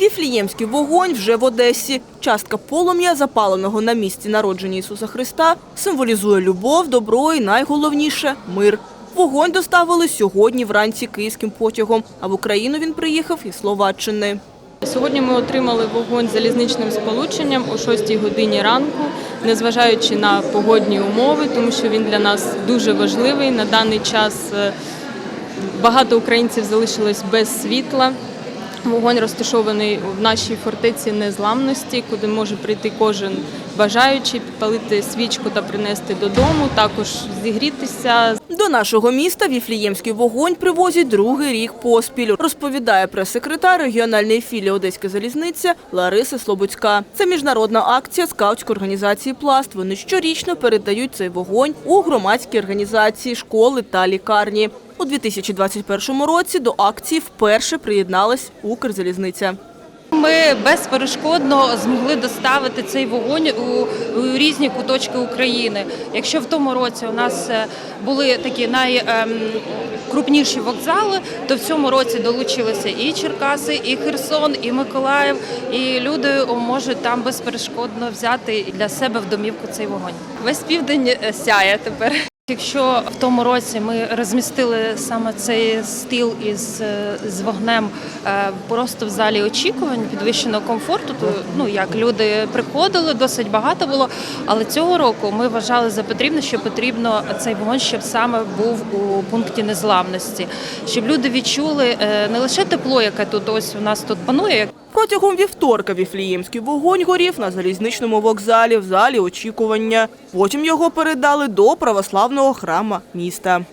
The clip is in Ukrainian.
Віфліємський вогонь вже в Одесі. Частка полум'я, запаленого на місці народження Ісуса Христа, символізує любов, добро і найголовніше мир. Вогонь доставили сьогодні вранці київським потягом, а в Україну він приїхав із Словаччини. Сьогодні ми отримали вогонь залізничним сполученням о 6 годині ранку, незважаючи на погодні умови, тому що він для нас дуже важливий. На даний час е, багато українців залишилось без світла. Вогонь розташований в нашій фортеці незламності, куди може прийти кожен бажаючий, підпалити свічку та принести додому, також зігрітися, До нашого міста Віфліємський вогонь привозять другий рік поспіль, розповідає прес-секретар регіональної філії Одеська залізниця Лариса Слободська. Це міжнародна акція скаутської організації Пласт. Вони щорічно передають цей вогонь у громадські організації, школи та лікарні. У 2021 році до акції вперше приєдналась Укрзалізниця. Ми безперешкодно змогли доставити цей вогонь у, різні куточки України. Якщо в тому році у нас е, були такі найкрупніші вокзали, то в цьому році долучилися і Черкаси, і Херсон, і Миколаїв. І люди можуть там безперешкодно взяти для себе в домівку цей вогонь. Весь південь е, сяє тепер. Якщо в тому році ми розмістили саме цей стіл із е, з вогнем е, просто в залі очікувань підвищеного комфорту, то ну як люди приходили, досить багато було. Але цього року ми вважали за потрібне, що потрібно цей вогонь, щоб саме був у пункті незламності, щоб люди відчули е, не лише тепло, яке тут ось у нас тут панує, Протягом вівторка Віфліємський вогонь горів на залізничному вокзалі в залі очікування. Потім його передали до православного храма міста.